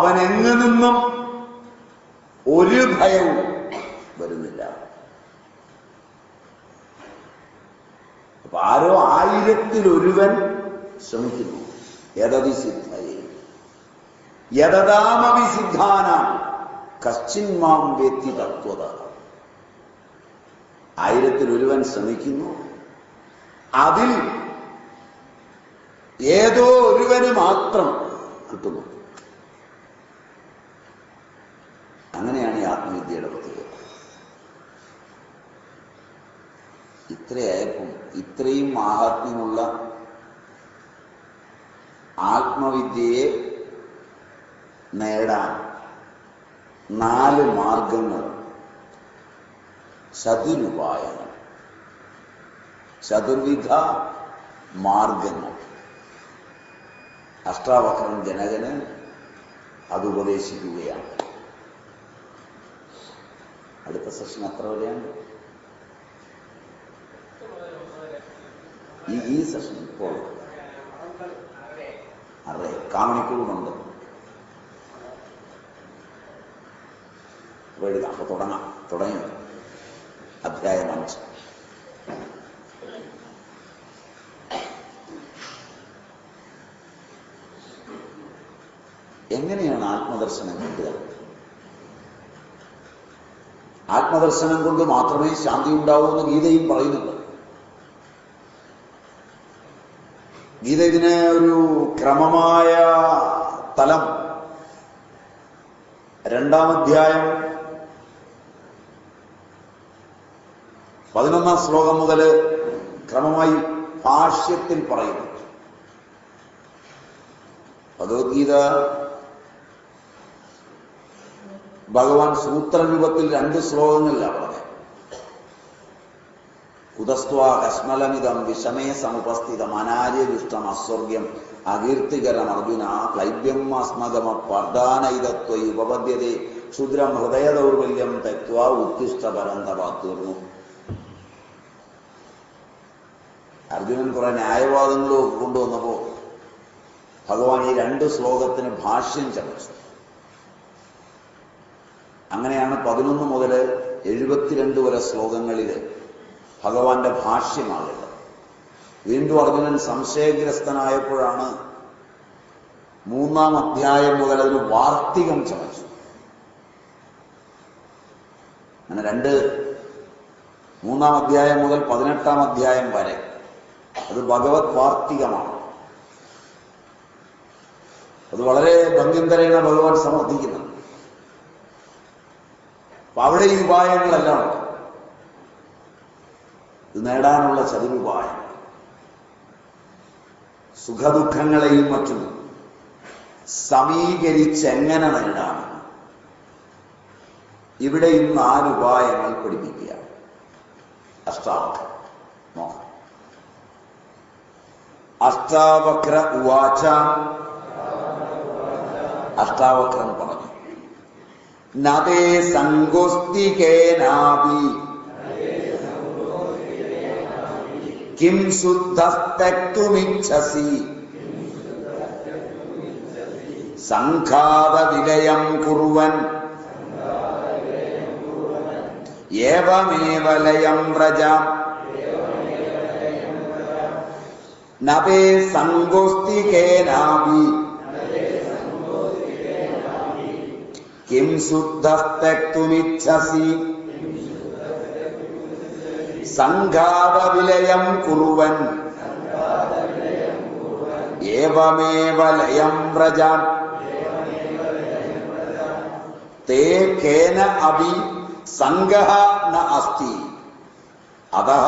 അവൻ എങ്ങു നിന്നും ഒരു ഭയവും വരുന്നില്ല. അപ്പൊ ആരോ ആയിരത്തിലൊരുവൻ ശ്രമിക്കുന്നു. യഥതി സിദ്ധയെ യഥതാമവി സിദ്ധാനാം കശ്ചിന്മാം വ്യക്തി തത്വത. ആയിരത്തിലൊരുവൻ ശ്രമിക്കുന്നു. അതിൽ ഏതോ ഒരുവന് മാത്രം കിട്ടുന്നു. അങ്ങനെയാണ് ഈ ആത്മവിദ്യയുടെ പ്രത്യേകത. ഇത്രയായപ്പം ഇത്രയും മാഹാത്മ്യമുള്ള ആത്മവിദ്യയെ നേടാൻ നാല് മാർഗങ്ങൾ. ചതുരുപായങ്ങൾ ചതുർവിധ മാർഗങ്ങൾ. അഷ്ടാവക്രം ജനകന് അത് ഉപദേശിക്കുകയാണ്. അടുത്ത സെഷൻ അത്ര വരെയാണ് ഈ ഈ സെഷൻ ഇപ്പോൾ അറേ കാമണിക്കൂറുണ്ട് അപ്പൊ എഴുതാം അപ്പൊ തുടങ്ങാം. തുടങ്ങി. അധ്യായം അഞ്ച്. എങ്ങനെയാണ് ആത്മദർശനം കിട്ടുക? ആത്മദർശനം കൊണ്ട് മാത്രമേ ശാന്തി ഉണ്ടാവൂ എന്ന് ഗീതയും പറയുന്നുണ്ട്. ഗീത ഇതിന് ഒരു ക്രമമായ തലം. രണ്ടാം അധ്യായം പതിനൊന്നാം ശ്ലോകം മുതൽ ക്രമമായി ഭാഷ്യത്തിൽ പറയുന്നു. ഭഗവത്ഗീത ഭഗവാൻ സൂത്രരൂപത്തിൽ രണ്ട് ശ്ലോകങ്ങളിലാണ് പറഞ്ഞത് കുതസ്ത്വാ കശ്മലമിതം വിഷമേ സമുപസ്ഥിതം അനാര്യദുഷ്ടം അസ്വർഗ്യം അകീർത്തികരം അർജുന ക്ലൈബ്യം അസ്മകമ പർദാനൈതത്വ ഉപപദ്യതേ ക്ഷുദ്രം ഹൃദയ ദൗർബല്യം തെക്വ ഉത്തിഷ്ട അർജുനൻ കുറെ ന്യായവാദങ്ങളും കൊണ്ടുവന്നപ്പോ ഭഗവാൻ ഈ രണ്ട് ശ്ലോകത്തിന് ഭാഷ്യം ചമച്ചു. അങ്ങനെയാണ് പതിനൊന്ന് മുതൽ എഴുപത്തിരണ്ട് വരെ ശ്ലോകങ്ങളിൽ ഭഗവാന്റെ ഭാഷ്യമാണുള്ളത് വീണ്ടും അർജുനൻ സംശയഗ്രസ്തനായപ്പോഴാണ് മൂന്നാം അധ്യായം മുതൽ അതിന് വാർത്തികം ചമച്ചു. അങ്ങനെ രണ്ട് മൂന്നാം അധ്യായം മുതൽ പതിനെട്ടാം അധ്യായം വരെ അത് ഭഗവത് വാർത്തികമാണ്. അത് വളരെ ഭംഗ്യന്തരേണ ഭഗവാൻ സമർത്ഥിക്കുന്നുണ്ട്. അപ്പൊ അവിടെ ഈ ഉപായങ്ങളെല്ലാം ഇത് നേടാനുള്ള ചതുരുപായം സുഖദുഃഖങ്ങളെയും മറ്റും സമീകരിച്ചെങ്ങനെ നേടാം? ഇവിടെ ഇന്ന് ആരുപായങ്ങൾ പഠിപ്പിക്കുക. അഷ്ടാവക്രം അഷ്ടാവക്ര ഉവാച അഷ്ടാവക്രം പറഞ്ഞു न ते सङ्गोऽस्ति केनापि किं शुद्धस्त्यक्तुमिच्छसि सङ्खादविलयं कुर्वन्। एवमेव लयं व्रज। කිම් සුද්ධස්තක්තුමිච්ඡසි සංඝාව විලයම් කුරුවන් ඒවමේව ලයම් රජා තේ කේන අභි සංඝහ න අස්ති අදහ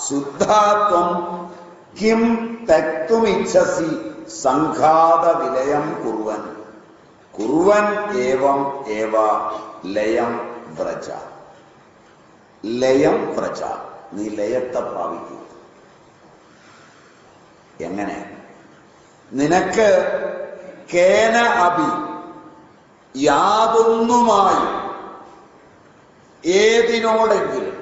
සුද්ධාත්වම් කිම් තක්තුමිච්ඡසි සංඝාව විලයම් කුරුවන් കുറുവൻ ഏവം ഏവ ലയം വ്രജ ലയം വ്രജ നീ ലയത്തെ പ്രാപിക്കൂ എങ്ങനെ നിനക്ക് കേന അഭി യാതൊന്നുമായി ഏതിനോടെങ്കിലും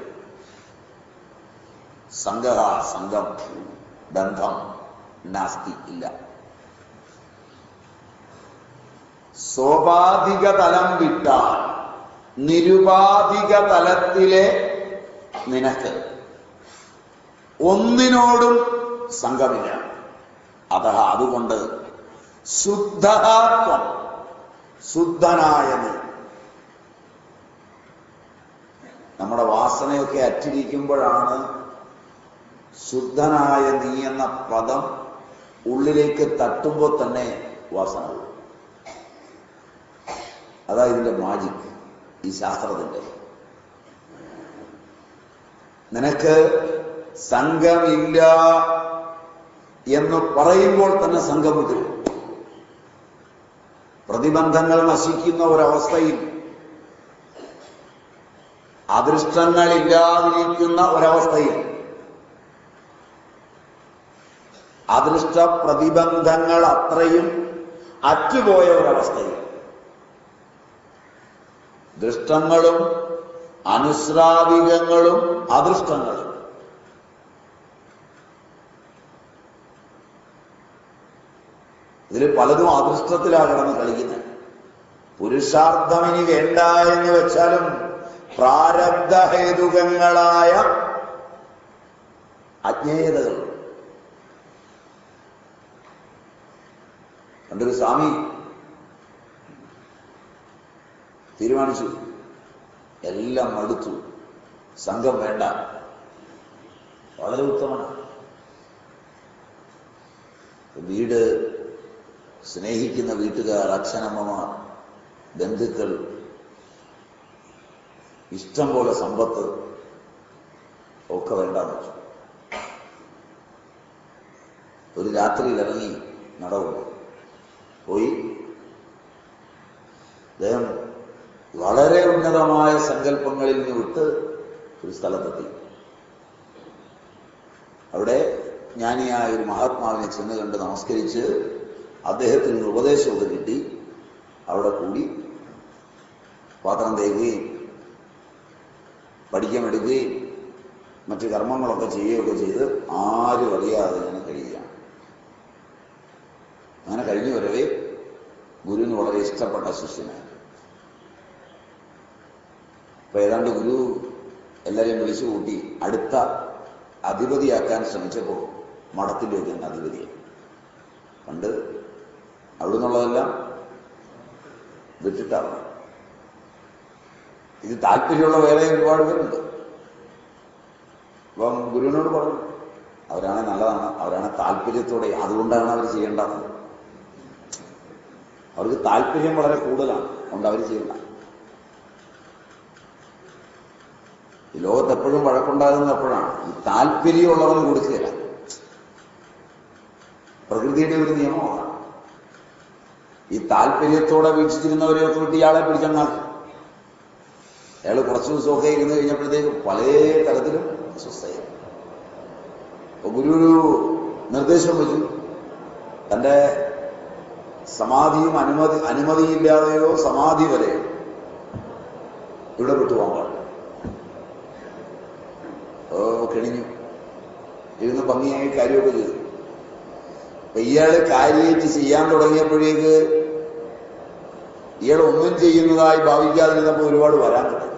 സംഘ സംഘം ബന്ധം നാസ്തി ഇല്ല സോപാധിക തലം വിട്ടാൽ നിരുപാധിക തലത്തിലെ നിനക്ക് ഒന്നിനോടും സംഘമില്ല. അത അതുകൊണ്ട് ശുദ്ധാത്വം ശുദ്ധനായ നീ നമ്മുടെ വാസനയൊക്കെ അറ്റിരിക്കുമ്പോഴാണ് ശുദ്ധനായ നീ എന്ന പദം ഉള്ളിലേക്ക് തട്ടുമ്പോൾ തന്നെ വാസന അതാ ഇതിന്റെ മാജിക് ഈ ശാസ്ത്രത്തിന്റെ നിനക്ക് സംഘമില്ല എന്ന് പറയുമ്പോൾ തന്നെ സംഘം വരും പ്രതിബന്ധങ്ങൾ നശിക്കുന്ന ഒരവസ്ഥയിൽ അദൃഷ്ടങ്ങളില്ലാതിരിക്കുന്ന ഒരവസ്ഥയിൽ അദൃഷ്ട പ്രതിബന്ധങ്ങൾ അത്രയും അറ്റുപോയ ഒരവസ്ഥയിൽ ദൃഷ്ടങ്ങളും അനുശ്രാവികങ്ങളും അദൃഷ്ടങ്ങളും. ഇതിൽ പലതും അദൃഷ്ടത്തിലാണ് കിടന്ന് കളിക്കുന്നത്. പുരുഷാർത്ഥം ഇനി വേണ്ട എന്ന് വെച്ചാലും പ്രാരബ്ധഹേതുകങ്ങളായ അജ്ഞേയതകൾ. കണ്ടൊരു സ്വാമി തീരുമാനിച്ചു. എല്ലാം മടുത്തു. സംഘം വേണ്ട. വളരെ ഉത്തമമാണ് വീട് സ്നേഹിക്കുന്ന വീട്ടുകാർ അച്ഛനമ്മമാർ ബന്ധുക്കൾ ഇഷ്ടം പോലെ സമ്പത്ത് ഒക്കെ വേണ്ടെന്ന് വെച്ചു. ഒരു രാത്രിയിൽ ഇറങ്ങി നടവുള്ളൂ പോയി. അദ്ദേഹം വളരെ ഉന്നതമായ സങ്കല്പങ്ങളിൽ നിന്ന് വിട്ട് ഒരു സ്ഥലത്തെത്തി. അവിടെ ജ്ഞാനിയായ ഒരു മഹാത്മാവിനെ ചെന്ന് കണ്ട് നമസ്കരിച്ച് അദ്ദേഹത്തിന് ഒരു ഉപദേശമൊക്കെ കിട്ടി. അവിടെ കൂടി പാത്രം തേക്കുകയും പഠിക്കാമെടുക്കുകയും മറ്റു കർമ്മങ്ങളൊക്കെ ചെയ്യുകയൊക്കെ ചെയ്ത് ആരും അറിയാതെ ഇങ്ങനെ കഴിയുകയാണ്. അങ്ങനെ കഴിഞ്ഞു വരവേ ഗുരുവിന് വളരെ ഇഷ്ടപ്പെട്ട ശിഷ്യനായി. അപ്പൊ ഏതാണ്ട് ഗുരു എല്ലാരെയും വിളിച്ചു കൂട്ടി അടുത്ത അധിപതിയാക്കാൻ ശ്രമിച്ചപ്പോൾ ഒക്കെ തന്നെ അധിപതിയായി പണ്ട് അവിടെ നിന്നുള്ളതെല്ലാം വിട്ടിട്ടാണ്. ഇത് താല്പര്യമുള്ള വേറെ ഒരുപാട് പേരുണ്ട്. അപ്പം ഗുരുവിനോട് പറഞ്ഞു അവരാണ് നല്ലതാണ് അവരാണ് താല്പര്യത്തോടെ അതുകൊണ്ടാണ് അവർ ചെയ്യേണ്ടത്. അവർക്ക് താല്പര്യം വളരെ കൂടുതലാണ് അതുകൊണ്ട് അവർ ചെയ്യണ്ട ഈ ലോകത്ത് എപ്പോഴും വഴക്കുണ്ടാകുന്ന എപ്പോഴാണ് ഈ താല്പര്യമുള്ളവന് കൊടുക്കുകയില്ല. പ്രകൃതിയുടെ ഒരു നിയമമാണ് ഈ താല്പര്യത്തോടെ വീക്ഷിച്ചിരുന്നവരെയൊക്കെ വിട്ട് ഇയാളെ പിടിച്ചങ്ങാക്കി. അയാൾ കുറച്ച് ദിവസമൊക്കെ ഇരുന്ന് കഴിഞ്ഞപ്പോഴത്തേക്ക് പല തരത്തിലും അസ്വസ്ഥയായി. അപ്പൊ ഗുരു ഒരു നിർദ്ദേശം വെച്ചു. തന്റെ സമാധിയും അനുമതി അനുമതിയില്ലാതെയോ സമാധി വരെയോ ഇവിടെ വിട്ടുപോകാൻ ഓ കിണിഞ്ഞു. ഇരുന്ന് ഭംഗിയായി കാര്യമൊക്കെ ചെയ്തു. അപ്പൊ ഇയാൾ കാര്യമായിട്ട് ചെയ്യാൻ തുടങ്ങിയപ്പോഴേക്ക് ഇയാൾ ഒന്നും ചെയ്യുന്നതായി ഭാവിക്കാതിരുന്നപ്പോൾ ഒരുപാട് വരാൻ തുടങ്ങി.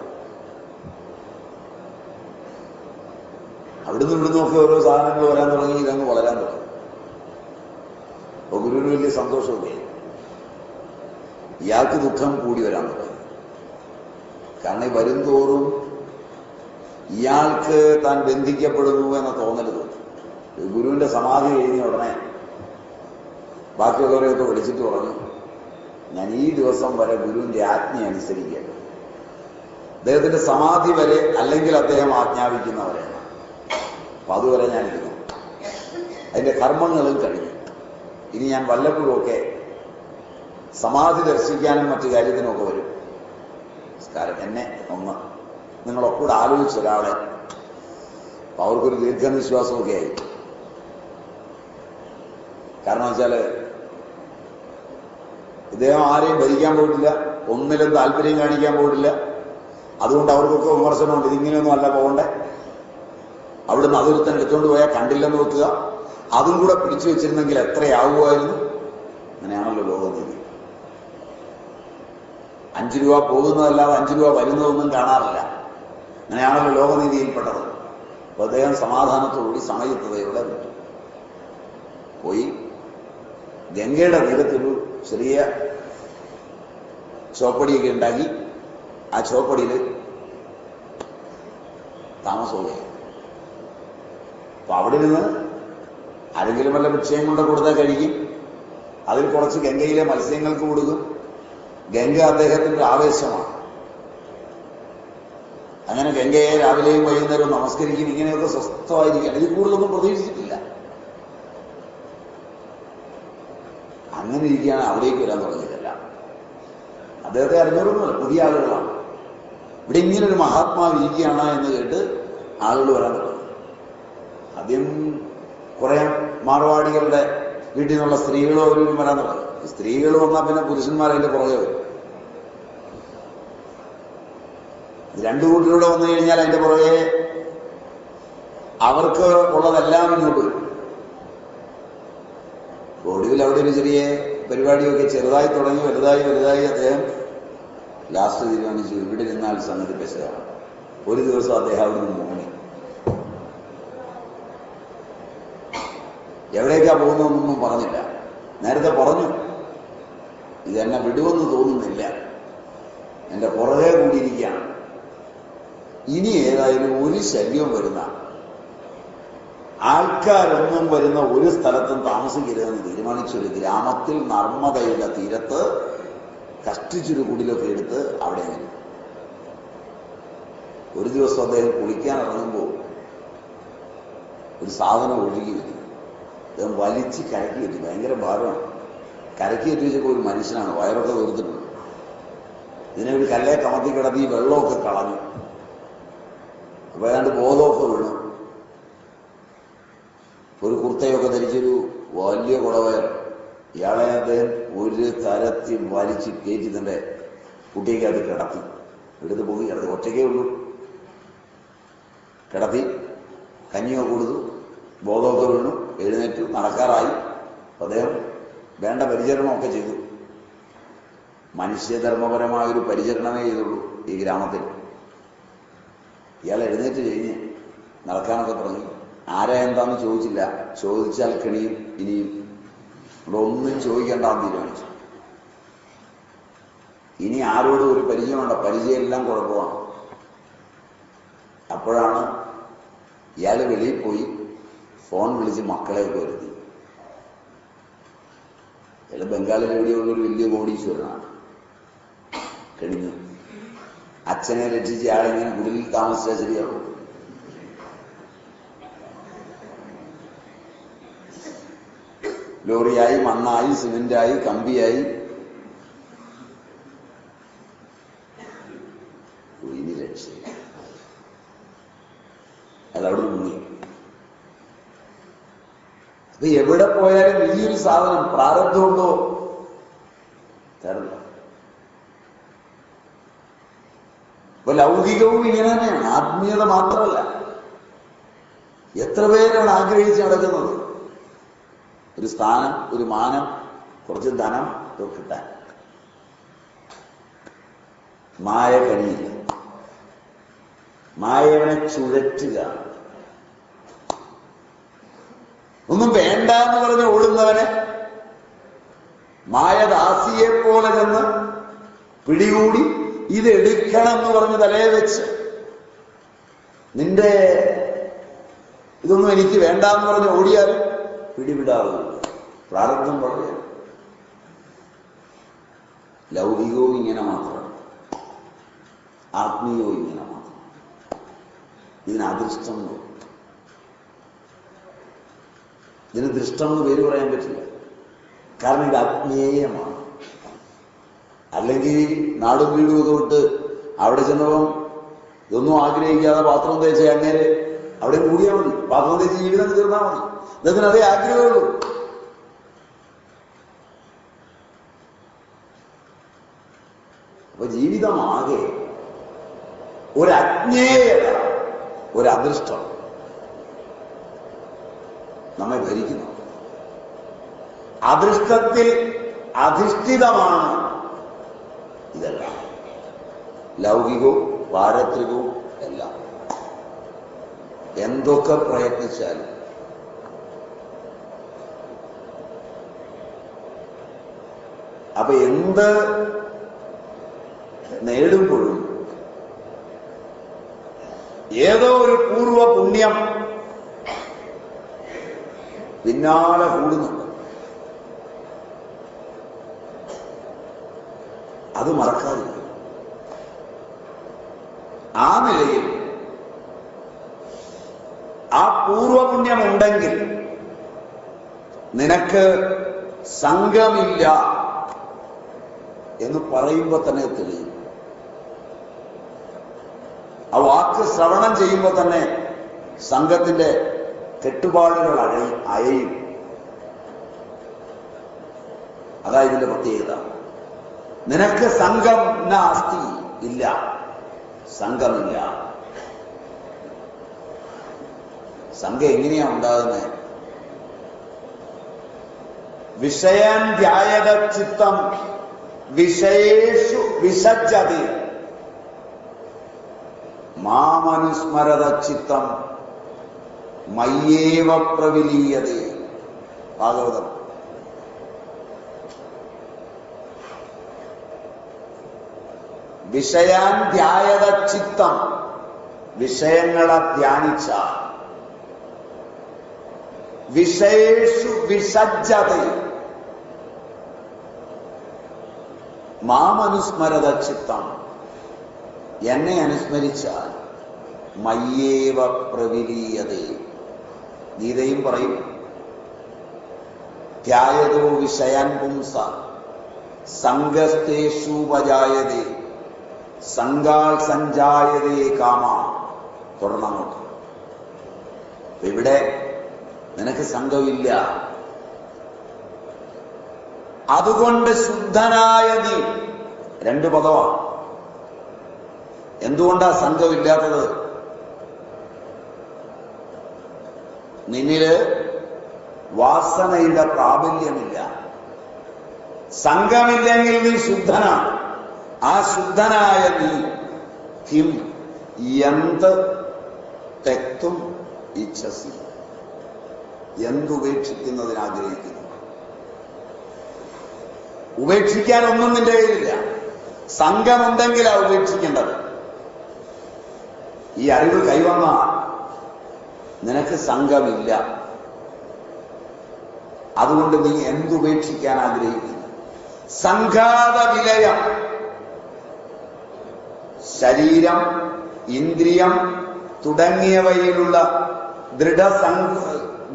അവിടുന്ന് ഇവിടുന്ന് നോക്കി ഓരോ സാധനങ്ങൾ വരാൻ തുടങ്ങി ഇതങ്ങ് വളരാൻ തുടങ്ങി. അപ്പൊ ഗുരുവിന് വലിയ സന്തോഷമൊക്കെ ഇയാൾക്ക് ദുഃഖം കൂടി വരാൻ തുടങ്ങി. കാരണം വരും തോറും ഇയാൾക്ക് താൻ ബന്ധിക്കപ്പെടുന്നു എന്ന തോന്നൽ തോന്നി. ഗുരുവിന്റെ സമാധി കഴിഞ്ഞ ഉടനെ ബാക്കിയുള്ളവരെയൊക്കെ വിളിച്ചിട്ട് പറഞ്ഞു ഞാൻ ഈ ദിവസം വരെ ഗുരുവിന്റെ ആജ്ഞ അനുസരിക്കുക അദ്ദേഹത്തിന്റെ സമാധി വരെ അല്ലെങ്കിൽ അദ്ദേഹം ആജ്ഞാപിക്കുന്നവരെയാണ് അപ്പൊ അതുവരെ ഞാൻ ഇരിക്കുന്നു അതിന്റെ കർമ്മങ്ങളും കഴിഞ്ഞു. ഇനി ഞാൻ വല്ലപ്പോഴുമൊക്കെ സമാധി ദർശിക്കാനും മറ്റു കാര്യത്തിനുമൊക്കെ വരും. നമസ്കാരം എന്നെ ഒന്ന് നിങ്ങളൊക്കെ കൂടെ ആലോചിച്ച ഒരാളെ. അവർക്കൊരു ദീർഘനിശ്വാസമൊക്കെ ആയി കാരണം വെച്ചാൽ ഇദ്ദേഹം ആരെയും ഭരിക്കാൻ പോയിട്ടില്ല ഒന്നിലും താല്പര്യം കാണിക്കാൻ പോയിട്ടില്ല. അതുകൊണ്ട് അവർക്കൊക്കെ വിമർശനമുണ്ട് ഇതിങ്ങനെയൊന്നും അല്ല പോകണ്ടേ. അവിടുന്ന് അതൊരുത്തൻ എടുത്തുകൊണ്ട് പോയാൽ കണ്ടില്ലെന്ന് വെക്കുക അതും കൂടെ പിടിച്ചു വെച്ചിരുന്നെങ്കിൽ എത്രയാവുമായിരുന്നു? അങ്ങനെയാണല്ലോ ലോകം നീതി. അഞ്ചു രൂപ പോകുന്നതല്ലാതെ അഞ്ചു രൂപ വരുന്നതൊന്നും കാണാറില്ല. അങ്ങനെയാണല്ലോ ലോകനീതിയിൽപ്പെട്ടത്. അപ്പൊ അദ്ദേഹം സമാധാനത്തോടുകൂടി സമയത്തതയോടെ വിട്ടു. പോയി. ഗംഗയുടെ തീരത്തൊരു ചെറിയ ചോപ്പടിയൊക്കെ ഉണ്ടാക്കി. ആ ചോപ്പടിയിൽ താമസവുകയായി അപ്പൊ അവിടെ നിന്ന് ആരെങ്കിലും വല്ല വിക്ഷയം കൊണ്ട് കൊടുത്താൽ കഴിക്കും. അതിൽ കുറച്ച് ഗംഗയിലെ മത്സ്യങ്ങൾക്ക് കൊടുക്കും. ഗംഗ അദ്ദേഹത്തിന്റെ ആവേശമാണ്. അങ്ങനെ ഗംഗയെ രാവിലെയും വൈകുന്നേരവും നമസ്കരിക്കും ഇങ്ങനെയൊക്കെ സ്വസ്ഥമായിരിക്കും. ഇതിൽ കൂടുതലൊന്നും പ്രതീക്ഷിച്ചിട്ടില്ല. അങ്ങനെ ഇരിക്കുകയാണ് അവിടേക്ക് വരാൻ തുടങ്ങിയതല്ല. അദ്ദേഹത്തെ അറിഞ്ഞവരൊന്നുമല്ല പുതിയ ആളുകളാണ്. ഇവിടെ ഇങ്ങനൊരു മഹാത്മാവ് ഇരിക്കുകയാണ് എന്ന് കേട്ട് ആളുകൾ വരാൻ തുടങ്ങി. ആദ്യം കുറെ മാർവാടികളുടെ വീട്ടിൽ നിന്നുള്ള സ്ത്രീകളും അവരും വരാൻ തുടങ്ങി. സ്ത്രീകൾ വന്നാൽ പിന്നെ പുരുഷന്മാരതിന്റെ പുറകെ വരും. രണ്ടു കൂട്ടരൂടെ വന്നു കഴിഞ്ഞാൽ അതിന്റെ പുറകെ അവർക്ക് ഉള്ളതെല്ലാം ഇങ്ങോട്ട് വരും ഒടുവിൽ അവിടെ ഒരു ചെറിയ പരിപാടിയൊക്കെ ചെറുതായി തുടങ്ങി വലുതായി വലുതായി അദ്ദേഹം ലാസ്റ്റ് തീരുമാനിച്ചു ഇവിടെ നിന്നാൽ സംഗതി ഒരു ദിവസം അദ്ദേഹം അവിടെ നിന്ന് മുങ്ങി. എവിടേക്കാ പോകുന്നതെന്നൊന്നും പറഞ്ഞില്ല. നേരത്തെ പറഞ്ഞു ഇതെന്നെ വിടുമെന്ന് തോന്നുന്നില്ല. എന്റെ പുറകെ കൂടിയിരിക്കുകയാണ്. ഇനി ഏതായാലും ഒരു ശല്യവും വരുന്ന ആൾക്കാരൊന്നും വരുന്ന ഒരു സ്ഥലത്തും താമസിക്കരുതെന്ന് തീരുമാനിച്ചൊരു ഗ്രാമത്തിൽ നർമ്മദയുടെ തീരത്ത് കഷ്ടിച്ചൊരു കുടിലൊക്കെ എടുത്ത് അവിടെ നിന്നു ഒരു ദിവസം അദ്ദേഹം കുളിക്കാൻ ഇറങ്ങുമ്പോൾ ഒരു സാധനം ഒഴുകി വരും അദ്ദേഹം വലിച്ച് കരക്കി വെച്ചു. ഭയങ്കര ഭാരമാണ്. കരക്കി വെച്ച് വെച്ചപ്പോൾ ഒരു മനുഷ്യനാണ്. വയറൊക്കെ തീർത്തിട്ടുണ്ട് ഇതിനെ ഒരു കല്ലേ കമത്തി കിടത്തി വെള്ളമൊക്കെ കളഞ്ഞു. അപ്പൊ ഏതാണ്ട് ബോധമൊക്കെ വീണു. ഒരു കുർത്തയൊക്കെ ധരിച്ചൊരു വലിയ കുടവയർ ഇയാളെ അദ്ദേഹം ഒരു തരത്തിൽ വലിച്ച് കയറ്റി തന്റെ അത് കിടത്തി. എടുത്ത് പോയി കിടത്തി ഒറ്റയ്ക്കേ ഉള്ളൂ. കിടത്തി കഞ്ഞിയോ കൊടുത്തു ബോധമൊക്കെ വീണു എഴുന്നേറ്റു നടക്കാറായി. അദ്ദേഹം വേണ്ട പരിചരണമൊക്കെ ചെയ്തു. മനുഷ്യധർമ്മപരമായൊരു പരിചരണമേ ചെയ്തുള്ളൂ ഈ ഗ്രാമത്തിൽ. ഇയാൾ എഴുന്നേറ്റ് കഴിഞ്ഞ് നടക്കാനൊക്കെ തുടങ്ങി ആരാ എന്താന്ന് ചോദിച്ചില്ല. ചോദിച്ചാൽ കെണിയും ഇനിയും. ഇവിടെ ഒന്നും ചോദിക്കേണ്ടാന്ന് തീരുമാനിച്ചു. ഇനി ആരോടും ഒരു പരിചയം എല്ലാം കുഴപ്പമാണ്. അപ്പോഴാണ് ഇയാൾ വെളിയിൽ പോയി ഫോൺ വിളിച്ച് മക്കളെയൊക്കെ വരുത്തി. ഇയാൾ ബംഗാളിൽ ഒരു വലിയ കോടീശ്വരനാണ്. കെണിഞ്ഞു. അച്ഛനെ രക്ഷിച്ച ആളിങ്ങനെ കുടിലിൽ താമസിച്ചാൽ ശരിയാവും. ലോറിയായി മണ്ണായി സിമെന്റായി കമ്പിയായി. അതവിടെ മുങ്ങി. അപ്പൊ എവിടെ പോയാലും ഈ ഒരു സാധനം പ്രാരബ്ധമുണ്ടോ തരണം അപ്പൊ ലൗകികവും ഇങ്ങനെ തന്നെയാണ്. ആത്മീയത മാത്രമല്ല. എത്ര പേരാണ് ആഗ്രഹിച്ച് നടക്കുന്നത്? ഒരു സ്ഥാനം ഒരു മാനം കുറച്ച് ധനം ഇതൊക്കെ കിട്ടാൻ. മായ കഴിയില്ല മായവനെ ചുഴറ്റുക. ഒന്നും വേണ്ട എന്ന് പറഞ്ഞ് ഓടുന്നവനെ മായദാസിയെ പോലെ ചെന്ന് പിടികൂടി ഇത് എടുക്കണം എന്ന് പറഞ്ഞ് തലയെ വെച്ച്. നിന്റെ ഇതൊന്നും എനിക്ക് വേണ്ട എന്ന് പറഞ്ഞ് ഓടിയാൽ പിടിവിടാറുണ്ട് പ്രാരബ്ധം വളരെ ലൗകികവും ഇങ്ങനെ മാത്രം. ആത്മീയവും ഇങ്ങനെ മാത്രം. ഇതിന് അദൃഷ്ടം. ഇതിന് ദൃഷ്ടം എന്ന് പേര് പറയാൻ പറ്റില്ല. കാരണം ഇത് ആത്മീയമാണ്. അല്ലെങ്കിൽ നാടും വീടും ഒക്കെ വിട്ട് അവിടെ ചെന്നപ്പം ഇതൊന്നും ആഗ്രഹിക്കാതെ പാത്രം തേച്ച അങ്ങനെ അവിടെ കൂടിയാൽ മതി. പാത്രം തേച്ച് ജീവിതം തീർന്നാൽ മതി. ഇദ്ദേഹത്തിന് അതേ ആഗ്രഹമുള്ളൂ? അപ്പൊ ജീവിതമാകെ ഒരു അജ്ഞേയത ഒരു അദൃഷ്ടം നമ്മെ ഭരിക്കുന്നു. അദൃഷ്ടത്തിൽ അധിഷ്ഠിതമാണ് ലൗകികവും പാരത്രികവും എല്ലാം എന്തൊക്കെ പ്രയത്നിച്ചാലും അപ്പൊ എന്ത് നേടുമ്പോഴും ഏതോ ഒരു പൂർവ പുണ്യം പിന്നാലെ കൂടുന്നുണ്ട് അത് മറക്കാതിരിക്കും ആ നിലയിൽ ആ പൂർവപുണ്യം ഉണ്ടെങ്കിൽ നിനക്ക് സംഘമില്ല എന്ന് പറയുമ്പോൾ തന്നെ തെളിയും. ആ വാക്ക് ശ്രവണം ചെയ്യുമ്പോൾ തന്നെ സംഘത്തിന്റെ കെട്ടുപാടുകൾ അഴയും അയയും. അതാ ഇതിന്റെ പ്രത്യേകത. നിനക്ക് സംഘം നാസ്തി ഇല്ല. സംഘമില്ല സംഘം എങ്ങനെയാ ഉണ്ടാകുന്നത് വിഷയാൻ ധ്യായത ചിത്തം വിഷയേഷു വിസജ്ജതി മാമനുസ്മരത ചിത്തം മയ്യേവ പ്രവിലീയതേ ഭാഗവതം വിഷയാൻ ധ്യായത ചിത്തം വിഷയങ്ങളെ ധ്യാനിച്ച. വിഷയേഷു വിസജ്ജത മാമനുസ്മരത ചിത്തം എന്നെ അനുസ്മരിച്ചാൽ മയ്യേവ പ്രവിലീയതേ. ഗീതയും പറയും ധ്യായതോ വിഷയാൻ പുംസ സംഘസ്തേഷുപജായതേ സംഘാൽ സഞ്ചായതേ കാമ. തുടർന്നങ്ങോട്ട്. ഇവിടെ നിനക്ക് സംഘമില്ല. അതുകൊണ്ട് ശുദ്ധനായ നീ രണ്ട് പദമാണ്. എന്തുകൊണ്ടാ സംഘമില്ലാത്തത്? നിന്നിൽ വാസനയുടെ പ്രാബല്യമില്ല. സംഘമില്ലെങ്കിൽ നീ ശുദ്ധനാണ്. ആ ശുദ്ധനായ നീ കിം എന്ത് തെക്തും ഇച്ഛസി. എന്തുപേക്ഷിക്കുന്നതിന് ആഗ്രഹിക്കുന്നു? ഉപേക്ഷിക്കാൻ ഒന്നും നിന്റെ കയ്യിലില്ല. സംഘമുണ്ടെങ്കിലാ ഉപേക്ഷിക്കേണ്ടത്. ഈ അറിവ് കൈവന്ന? നിനക്ക് സംഘമില്ല. അതുകൊണ്ട് നീ എന്തുപേക്ഷിക്കാൻ ആഗ്രഹിക്കുന്നു? സംഘാത വിലയം ശരീരം ഇന്ദ്രിയം തുടങ്ങിയവയിലുള്ള ദൃഢ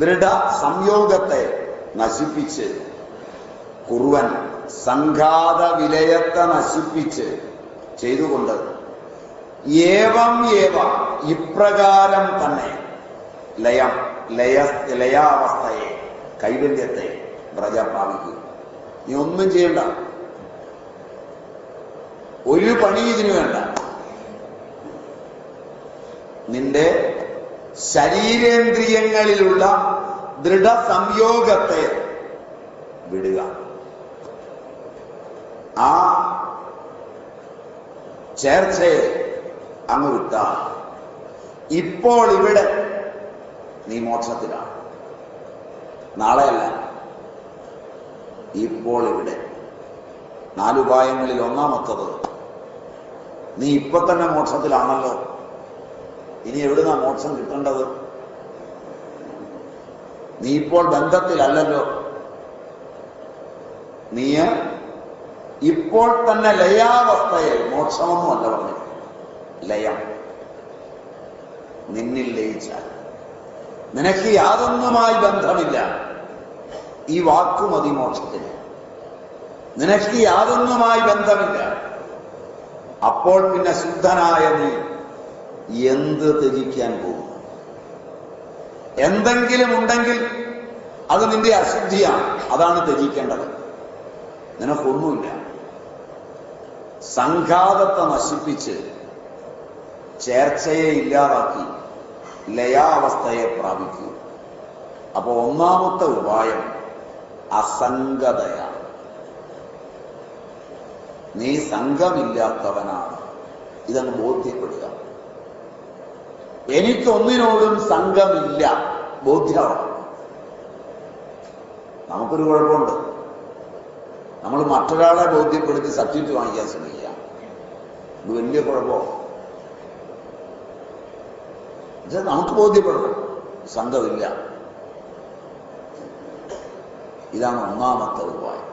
ദൃഢ സംയോഗത്തെ നശിപ്പിച്ച് കുറുവൻ സംഘാത വിലയത്തെ നശിപ്പിച്ച് ചെയ്തുകൊണ്ട് ഏവം ഏവ ഇപ്രകാരം തന്നെ ലയം ലയ ലയാവസ്ഥയെ കൈവല്യത്തെ വ്രജ പ്രാപിക്കും നീ ഒന്നും ചെയ്യണ്ട. ഒരു പണി ഇതിനു വേണ്ട. നിന്റെ ശരീരേന്ദ്രിയങ്ങളിലുള്ള ദൃഢ സംയോഗത്തെ വിടുക. ആ ചേർച്ചയെ അങ്ങ് വിട്ട ഇപ്പോൾ ഇവിടെ നീ മോക്ഷത്തിലാണ്. നാളെയല്ല. ഇപ്പോൾ ഇവിടെ. നാലുപായങ്ങളിൽ ഒന്നാമത്തത് നീ ഇപ്പൊ തന്നെ മോക്ഷത്തിലാണല്ലോ. ഇനി എവിടുന്നാ മോക്ഷം കിട്ടേണ്ടത്? നീ ഇപ്പോൾ ബന്ധത്തിലല്ലല്ലോ. നീ ഇപ്പോൾ തന്നെ ലയാവസ്ഥയിൽ മോക്ഷമൊന്നുമല്ല പറഞ്ഞു. ലയം. നിന്നിൽ ലയിച്ചാൽ. നിനക്ക് യാതൊന്നുമായി ബന്ധമില്ല. ഈ വാക്കുമതി മോക്ഷത്തിന്. നിനക്ക് യാതൊന്നുമായി ബന്ധമില്ല. അപ്പോൾ പിന്നെ ശുദ്ധനായ നീ എന്ത് ത്യജിക്കാൻ പോകും എന്തെങ്കിലും ഉണ്ടെങ്കിൽ അത് നിന്റെ അശുദ്ധിയാണ്. അതാണ് ത്യജിക്കേണ്ടത്. നിനക്കൊന്നുമില്ല. സംഘാതത്തെ നശിപ്പിച്ച് ചേർച്ചയെ ഇല്ലാതാക്കി ലയാവസ്ഥയെ പ്രാപിക്കൂ. അപ്പോൾ ഒന്നാമത്തെ ഉപായം അസംഗതയാണ്. നീ സംഘമില്ലാത്തവനാണ്. ഇതങ്ങ് ബോധ്യപ്പെടുക. എനിക്കൊന്നിനോടും സംഘമില്ല. ബോധ്യമാണ് നമുക്കൊരു കുഴപ്പമുണ്ട്. നമ്മൾ മറ്റൊരാളെ ബോധ്യപ്പെടുത്തി സബ്ജക്റ്റ് വാങ്ങിക്കാൻ ശ്രമിക്കുക. ഇത് വലിയ കുഴപ്പമാണ്. നമുക്ക് ബോധ്യപ്പെടണം. സംഘമില്ല. ഇതാണ് ഒന്നാമത്തെ ഉപായം.